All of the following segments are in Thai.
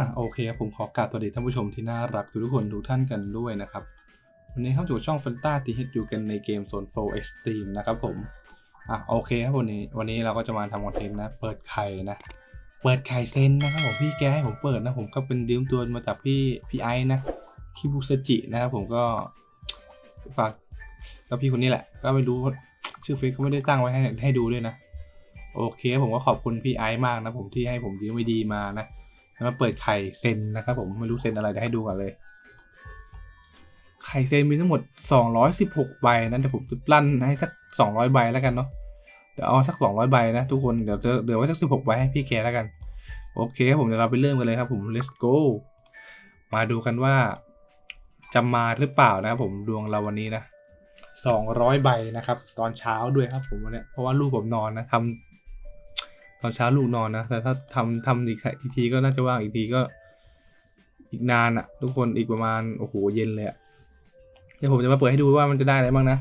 อะโอเคครับผมขอกราบสวัสดีท่านผู้ชมที่น่ารักทุกๆคนทุกท่านกันด้วยนะครับ วันนี้เข้าสู่ช่อง f a n t a t h อยู่กันในเกมโซนโฟ Extreme นะครับผมอะโอเคครับวันนี้วันนี้เราก็จะมาทำคอนเทนต์นะ เปิดไข่นะ เปิดไข่เซนนะครับผมพี่แกให้ผมเปิดนะผมก็เป็นยืมตัวมาจากพี่พี่ไอ้นะคิบุสจินะครับผมก็ฝากก็พี่คนนี้แหละ ก็ไม่รู้ชื่อเฟซเขาไม่ได้ตั้งไว้ให้ให้ดูด้วยนะ โอเค ผมก็ขอบคุณพี่ไอซ์มากนะผมที่ให้ผมยืมไม่ดีมานะ มาเปิดไข่เซนนะครับผมไม่รู้เซนอะไรเดี๋ยวให้ดูก่อนเลย ไข่เซนมีทั้งหมด 216 ใบนะเดี๋ยวผมจะลั่นให้สัก 200 ใบแล้วกันเนาะเดี๋ยวเอาสัก 200 ใบนะทุกคนเดี๋ยวจะเดี๋ยวไว้สัก 16 ใบให้พี่แกแล้วกัน โอเคครับผมเดี๋ยวเราไปเริ่มกันเลยครับผม let's go มาดูกันว่าจะมาหรือเปล่านะครับผมดวงเราวันนี้นะ200 ใบนะครับ ตอนเช้าด้วยครับผมวันนี้เพราะว่าลูกผมนอนนะทำ ตอนเช้าลูกนอนนะ แต่ถ้าทำทำอีกอีกทีก็น่าจะว่างอีกทีก็ อีกนานอะทุกคนอีกประมาณโอ้โหเย็นเลยอะเดี๋ยวผมจะมาเปิดให้ดูว่ามันจะได้อะไรบ้างนะ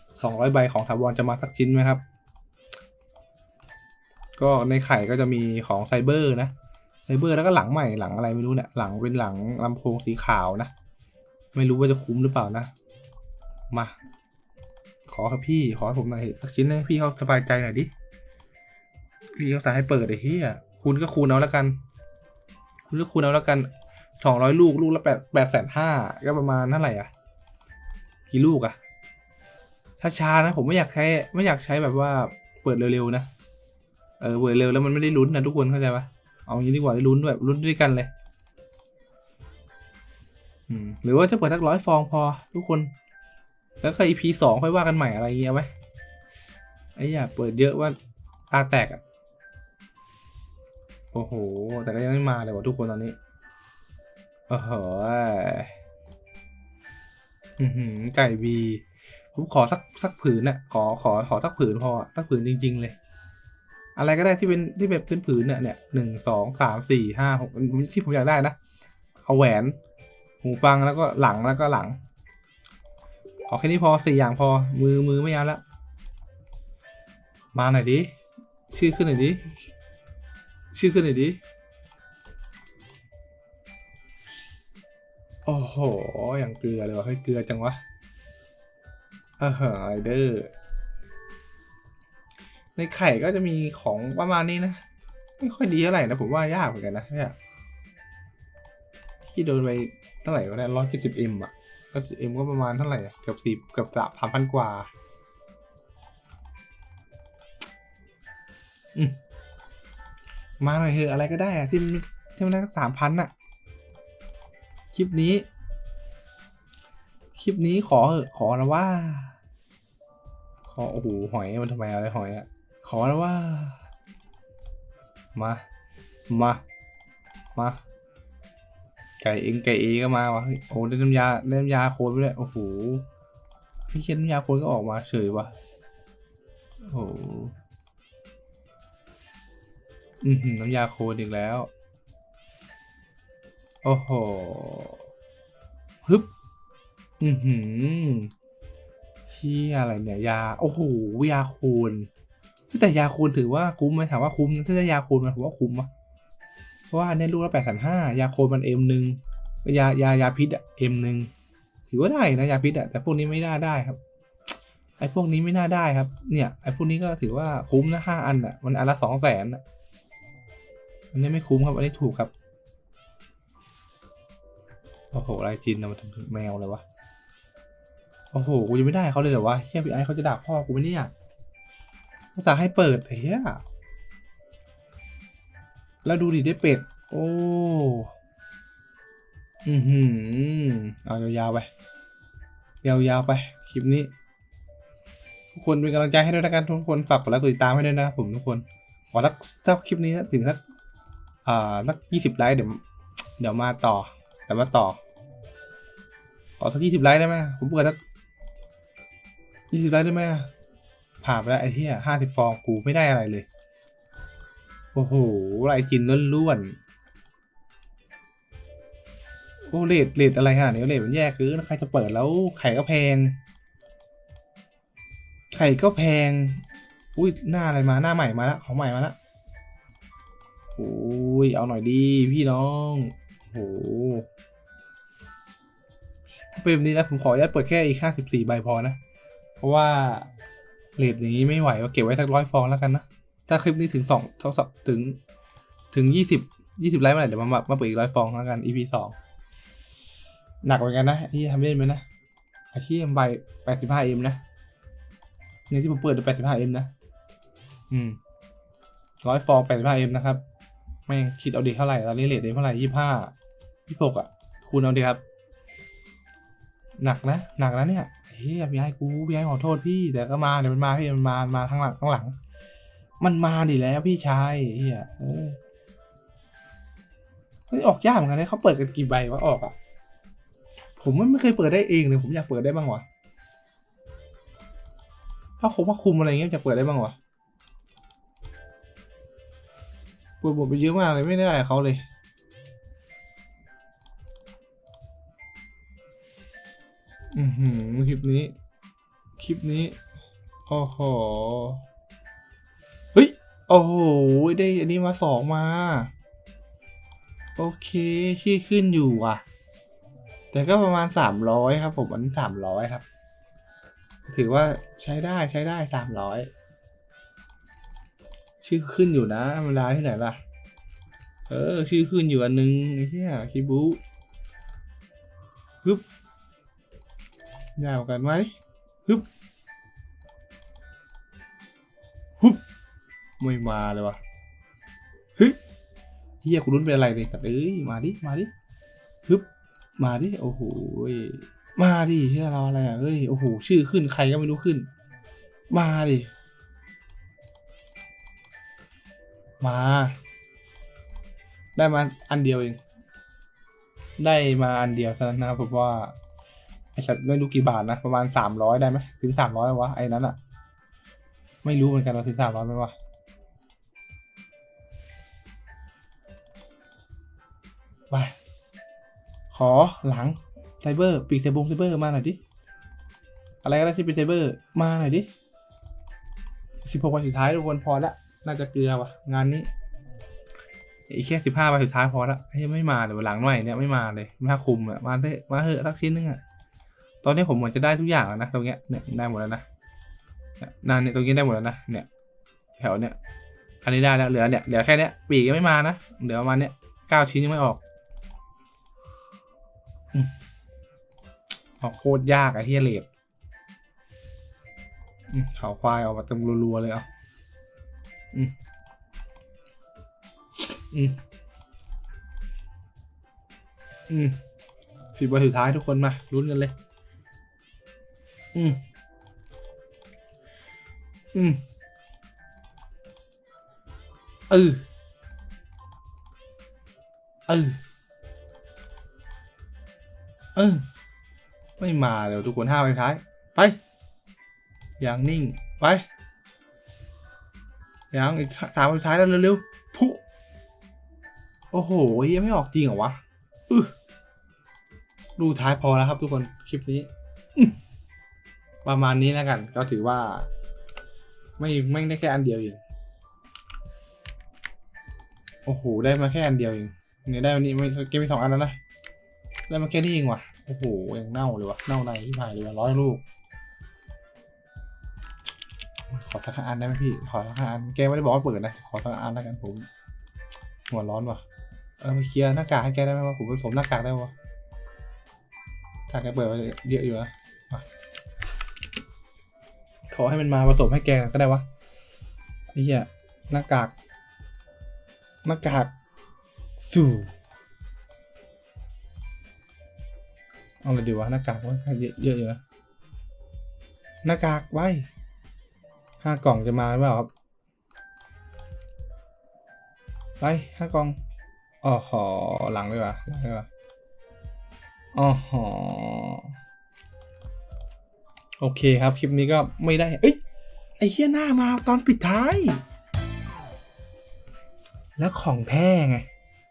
200ใบของถาวรจะมาสักชิ้นไหมครับ ก็ในไข่ก็จะมีของไซเบอร์นะไซเบอร์แล้วก็หลังใหม่หลังอะไรไม่รู้เนี่ยหลังเป็นหลังลำโพงสีขาวนะ ไม่รู้ว่าจะคุ้มหรือเปล่านะ มา ขอครับพี่ขอผมหน่อยสักชิ้นให้พี่เขาสบายใจหน่อยดิ พี่เขาสั่งให้เปิดไอ้เหี้ยคูณก็คูณเอาแล้วกันคุณก็คูณเอาแล้วกันสองร้อยลูกลูกละแปดแปดแสนห้าก็ประมาณเท่าไหร่อะกี่ลูกอะถ้าช้านะผมไม่อยากใช้ไม่อยากใช้แบบว่าเปิดเร็วๆนะเออเปิดเร็วแล้วมันไม่ได้ลุ้นนะทุกคนเข้าใจปะเอางี้ดีกว่าได้ลุ้นด้วยลุ้นด้วยกันเลยหรือว่าจะเปิดสักร้อยฟองพอทุกคน แล้วก็ EP สองค่อยว่ากันใหม่อะไรเงี้ยไหมไอ้อย่าเปิดเยอะว่าตาแตกอะ โอ้โห แต่ก็ยังไม่มาเลยว่ะทุกคนตอนนี้ โอ้โหอือหือไก่บีผมขอสักสักผืนน่ะ ขอขอขอสักผืนพอสักผืนจริง ๆ เลย อะไรก็ได้ที่เป็นที่แบบเป็นผืนเนี่ยเนี่ยหนึ่งสองสามสี่ห้าหกที่ผมอยากได้นะเอาแหวน หูฟังแล้วก็หลังแล้วก็หลังขอแค่นี้พอสี่อย่างพอมือมือไม่เอาละมาหน่อยดิชื่อขึ้นหน่อยดิ ชื่อขึ้นหน่อยดิโอ้โห อย่างเกลือเลยวะให้ยเกลือจังวะเออเหอไอเดอร์ในไข่ก็จะมีของประมาณนี้นะ ไม่ค่อยดีเท่าไหร่นะ ผมว่ายากเหมือนกันนะเนี่ยที่โดนไปเท่าไหร่วะเนี่ยร้อยเจ็ดสิบเอ็มอะก็เอ็มก็ประมาณเท่าไหร่อะเกือบสี่เกือบสามพันกว่า อืม มาหน่อยเถอะอะไรก็ได้อะที่มันที่มันได้สามพันอะคลิปนี้ คลิปนี้ขอขอนะว่า ขอโอ้โหหอยมันทำไมอะไรหอยอะขอนะว่า มา มา มา ไก่เองไก่เอก็มาวะโอ้ได้น้ำยาได้น้ำยาโคนไปเลยโอ้โหพี่เขียนน้ำยาโคนก็ออกมาเฉยวะโอ้ อือหือน้ำยาโคนอีกแล้ว โอ้โหฮึบอือหือที่อะไรเนี่ยยา โอ้โหยาโคนแต่ยาโคนถือว่าคุ้มไหมถามว่าคุ้มนะถ้าได้ยาโคนมันถือว่าคุ้มปะเพราะว่าอันนี้ลูกละแปดแสนห้ายาโคนมันเอ็มหนึ่งยายายาพิษอะเอ็มหนึ่งถือว่าได้นะยาพิษอะแต่พวกนี้ไม่น่าได้ครับ ไอ้พวกนี้ไม่น่าได้ครับ เนี่ยไอ้พวกนี้ก็ถือว่าคุ้มนะห้าอันอะมันอันละสองแสนอะ อันนี้ไม่คุ้มครับ อันนี้ถูกครับ โอ้โหลายจินนะมันทำแมวเลยวะ โอ้โห กูยังไม่ได้เขาเลยเหรอวะเฮียพี่ไอเขาจะด่าพ่อกูไหมเนี่ยภาษาห์ให้เปิดเฮียแล้วดูดิได้เป็ด โอ้ อือหือ เอายาวๆไป ยาวๆไป คลิปนี้ ทุกคนเป็นกำลังใจให้ด้วยนะกันทุกคน ฝากกดไลค์กดติดตามให้ด้วยนะผมทุกคนขอสักสักคลิปนี้นะถึงสัก อ่าสักยี่สิบไลค์เดี๋ยวเดี๋ยวมาต่อเดี๋ยวมาต่อขอสักยี่สิบไลค์ได้ไหมผมเปิดสักยี่สิบไลค์ได้ไหมผ่านไปแล้วไอ้เหี้ยห้าสิบฟองกูไม่ได้อะไรเลย โอ้โหลายจินล้วนๆโอ้เลดเลดอะไรขนาดนี้เลดมันแย่คือใครจะเปิดแล้วไข่ก็แพง ไข่ก็แพง อุ้ยหน้าอะไรมาหน้าใหม่มาล้วของใหม่มาล้ว โอ้ยเอาหน่อยดีพี่น้องโหถ้าเป็นแบบนี้นะผมขออนุญาตเปิดแค่อีกห้าสิบสี่ใบพอนะ เพราะว่าเลทอย่างนี้ไม่ไหวก็เก็บไว้สักร้อยฟองแล้วกันนะ ถ้าคลิปนี้ถึงสองท่าสับถึงถึงยี่สิบยี่สิบไลค์เมื่อไหร่เดี๋ยวมามามาเปิดอีกร้อยฟองแล้วกัน EP สองหนักเหมือนกันนะที่ทำเล่นไปนะไอ้ที่ใบแปดสิบห้าเอ็มนะในที่ผมเปิดแปดสิบห้าเอ็มนะ อืมร้อยฟองแปดสิบห้าเอ็มนะครับ ไม่คิดเอาดีเท่าไหร่ตอนนี้เลทเท่าไหร่ยี่ห้ายี่หกอะคูณเอาดีครับ หนักนะหนักนะเนี่ยเฮ้ยพี่ให้กูพี่ให้ขอโทษพี่แต่ก็มาเดี๋ยวมันมาพี่มันมามาข้างหลังข้างหลัง มันมาดิแล้วพี่ชายเฮียเออออกยากเหมือนกันนะเขาเปิดกันกี่ใบวะออกอะผมไม่เคยเปิดได้เองเลยผมอยากเปิดได้บ้างวะถ้าคมว่าคุมอะไรเงี้ยจะเปิดได้บ้างวะ ปิดบทไปเยอะมากเลยไม่ได้เขาเลยอือหือคลิปนี้ คลิปนี้โอ้โหเฮ้ยโอ้โหได้อันนี้มาสองมา โอเคชื่อขึ้นอยู่อะ แต่ก็ประมาณสามร้อยครับ ผมอันนี้สามร้อยครับ ถือว่าใช้ได้ใช้ได้สามร้อย ชื่อขึ้นอยู่นะธรรมดาที่ไหนล่ะ เออ ชื่อขึ้นอยู่อันนึงไอ้เหี้ยคิบุปึ๊บยาวกันไหมฮึบฮึบไม่มาเลยวะเฮ้ยเฮียคุณรุ้นเป็นอะไรเนี่ยสัตว์เอ้ยมาดิมาดิฮึบมาดิโอ้โหมาดิเฮียเราอะไรอะเฮ้ยโอ้โหชื่อขึ้นใครก็ไม่รู้ขึ้น มาดิ มา ได้มาอันเดียวเอง ได้มาอันเดียวเท่านั้นนะครับผมว่าไอสัตว์ไม่รู้กี่บาทนะ ประมาณสามร้อยได้ไหมถึงสามร้อยวะไอ้นั้นอะไม่รู้เหมือนกันว่าถึงสามร้อยไหมวะไปขอหลังไซเบอร์ปีกไซบงไซเบอร์มาหน่อยดิ อะไรก็ได้ที่เป็นไซเบอร์มาหน่อยดิสิบหกวันสุดท้ายทุกคนพอละ น่าจะเกลือว่ะ งานนี้อีกแค่สิบห้าวันสุดท้ายพอละให้ไม่มาเลยวหลังหน่อยเนี่ยไม่มาเลยไม่น่าคุมอะมาเถอะมาเถอะสักชิ้นนึงอะตอนนี้ผมเหมือนจะได้ทุกอย่างแล้วนะตรงเนี้ยเนี่ยได้หมดแล้วนะนี่นานเนี่ยตรงนี้ได้หมดแล้วนะเนี่ย แถวเนี่ยอันนี้ได้แล้วเหลือเนี่ยเหลือแค่เนี้ยปีกยังไม่มานะเหลือประมาณเนี้ยเก้าชิ้นยังไม่ออกออกโคตรยากไอ้ที่เลดอืมเขาควายออกมาเต็มรัวๆเลยเอา อืมอืมอืมสิบวันสุดท้ายทุกคนมาลุ้นกันเลย อืมอืมเออเออเออไม่มาเลยทุกคนห้าไปท้าย ไป อย่างนิ่ง ไป ย่างอีกสามไปท้ายแล้วเร็วๆพุโอ้โหยังไม่ออกจริงเหรอวะอือดูท้ายพอแล้วครับทุกคนคลิปนี้ ประมาณนี้แล้วกัน ก็ถือว่า ไม่ไม่ได้แค่อันเดียวเองโอ้โหได้มาแค่อันเดียวเองเนี่ยได้วันนี้ไม่เกมมีสองอันแล้วนะได้มาแค่นี้เองว่ะโอ้โหยังเน่าเลยวะเน่าในที่ผ่านเลยว่ะร้อยลูก ขอสักอันได้ไหมพี่ ขอสักอันแกไม่ได้บอกว่าเปิดนะ ขอสักอันแล้วกันผม หัวร้อนว่ะ เออไปเคลียร์หน้ากากให้แกได้ไหมวะผมผสมหน้ากากได้ปะวะถ้าแกเปิดเยอะอยู่นะขอให้มันมาผสมให้แกก็ได้วะไอ้เหี้ยหน้ากากหน้ากากสู่เอาเลยดีวะหน้ากากว่าเยอะเยอะอยู่นะหน้ากากไว้ ห้ากล่องจะมาหรือเปล่าครับ ไปห้ากล่องอ๋อหอหลังเลยว่ะหลังเลยว่ะอ๋อหอโอเคครับ คลิปนี้ก็ไม่ได้ เอ้ย ไอ้เหี้ยหน้ามาตอนปิดท้าย แล้วของแท้ไง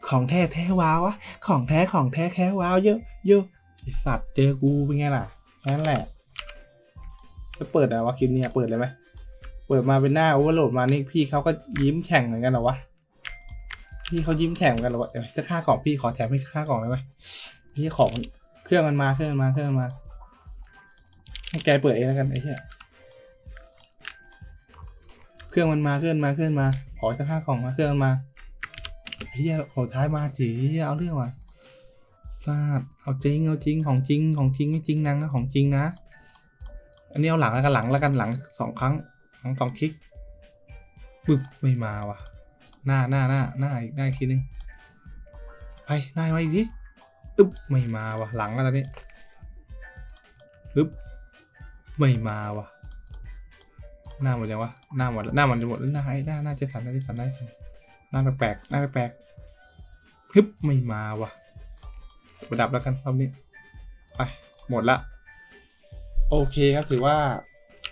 ของแท้แท้ว้าวะ ของแท้ของแท้แท้ว้าวเยอะเยอะไอสัตว์เจอกูเป็นไงล่ะนั่นแหละ จะเปิดอะไรวะคลิปนี้เปิดเลยไหม เปิดมาเป็นหน้าโอเวอร์โหลดมานี่พี่เขาก็ยิ้มแฉ่งเหมือนกันเหรอวะพี่เขายิ้มแฉ่งกันหรอวะเดี๋ยวจะฆ่ากล่องพี่ขอแถมให้ฆ่ากล่องได้ไหมพี่ของเครื่องมันมาเครื่องมันมาเครื่องมันมาให้แกเปิดเองแล้วกันไอ้เหี้ยเครื่องมันมาเครื่องมาเครื่องมา ขอจะฆ่ากล่องมาเครื่องมันมาไอ้เหี้ยโหท้ายมาจีเอาเรื่องว่ะซาดเอาจริงเอาจริงของจริงของจริงไม่จริงนังนะของจริงนะ อันนี้เอาหลังแล้วกันหลังแล้วกันหลังสองครั้ง สองสองคลิกปึ๊บไม่มาว่ะ หน้าหน้าหน้าหน้าอีกหน้าอีกทีนึงไปหน้ามาอีกทีอึ๊บไม่มาว่ะหลังแล้วตอนนี้อึ๊บไม่มาว่ะ หน้าหมดยังวะหน้าหมดหน้ามันจะหมดแล้วหน้าไอ้หน้าหน้าเจสันหน้าเจสันหน้าเจสันหน้าแปลกๆหน้าแปลกๆฮึบไม่มาว่ะประดับแล้วกันรอบนี้ไปหมดละ โอเคครับถือว่า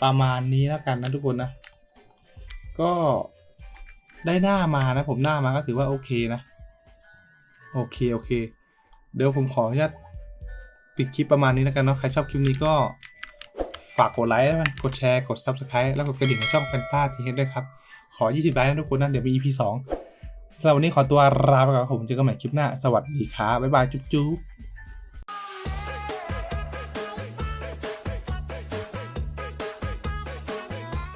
ประมาณนี้แล้วกันนะทุกคนนะ ก็ได้หน้ามานะ ผมหน้ามาก็ถือว่าโอเคนะ โอเคโอเค เดี๋ยวผมขออนุญาตปิดคลิปประมาณนี้แล้วกันเนาะใครชอบคลิปนี้ก็ฝากกดไลค์แล้วกันกดแชร์กด Subscribe แล้วกดกระดิ่งในช่องแฟนตาทีเฮดด้วยครับ ขอ 20 ไลค์นะทุกคนนะเดี๋ยวมี EP 2สำหรับวันนี้ขอตัวลาไปก่อนผมเจอกันใหม่คลิปหน้า สวัสดีครับบ๊ายบายจุ๊บจุ๊บ